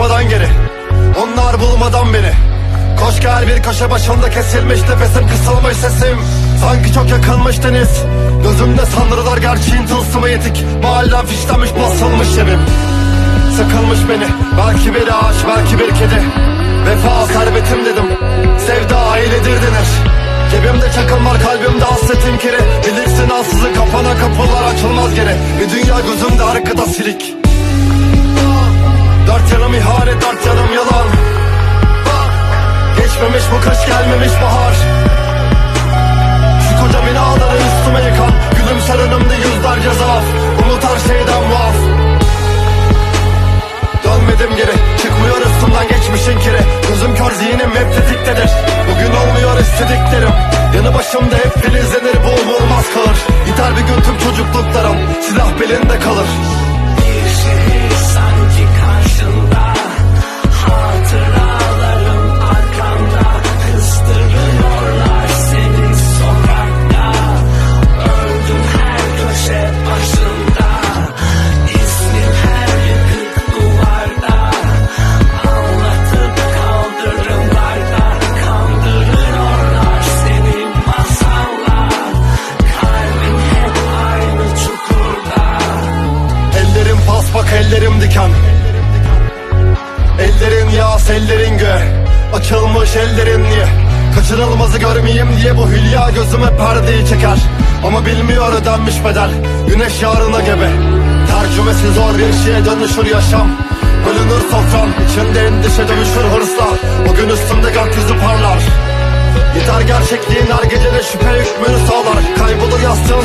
açmadan geri. Onlar bulmadan beni. Koş gel bir köşe başında kesilmiş nefesim kısılmış sesim. Sanki çok yakınmış deniz. Gözümde sanrılar gerçeğin tılsımı yetik. Mahallem fişlenmiş basılmış cebim Sıkılmış beni. Belki bir ağaç belki bir kedi. Vefa servetim dedim. Sevda ailedir denir. Cebimde çakım var kalbimde hasretim kiri. Bilirsin ansızın kapana kapılar açılmaz geri. Bir dünya gözümde arkada silik bu kış gelmemiş bahar? Şu koca binaları üstüme yıkan Gülümser önümde yüzlerce zaaf Umut her şeyden muaf. Dönmedim geri Çıkmıyor üstümden geçmişin kiri. Gözüm kör zihnim hep tetiktedir. Bugün olmuyor istediklerim. Yanı başımda hep filizlenir bu vurmaz kalır Gider bir gün tüm çocukluklarım Silah belinde kalır ellerim diken. Ellerin yağ ellerin gö. Açılmış ellerin niye? Kaçırılmazı görmeyeyim diye bu hülya gözüme perdeyi çeker. Ama bilmiyor ödenmiş bedel Güneş yarına gebe. Tercümesi zor bir şeye dönüşür yaşam. Bölünür sofram içinde endişe dönüşür hırsla. Bugün üstümde gökyüzü parlar. Yeter gerçekliğin her gecede şüphe hükmünü sağlar. Kaybolur yastığın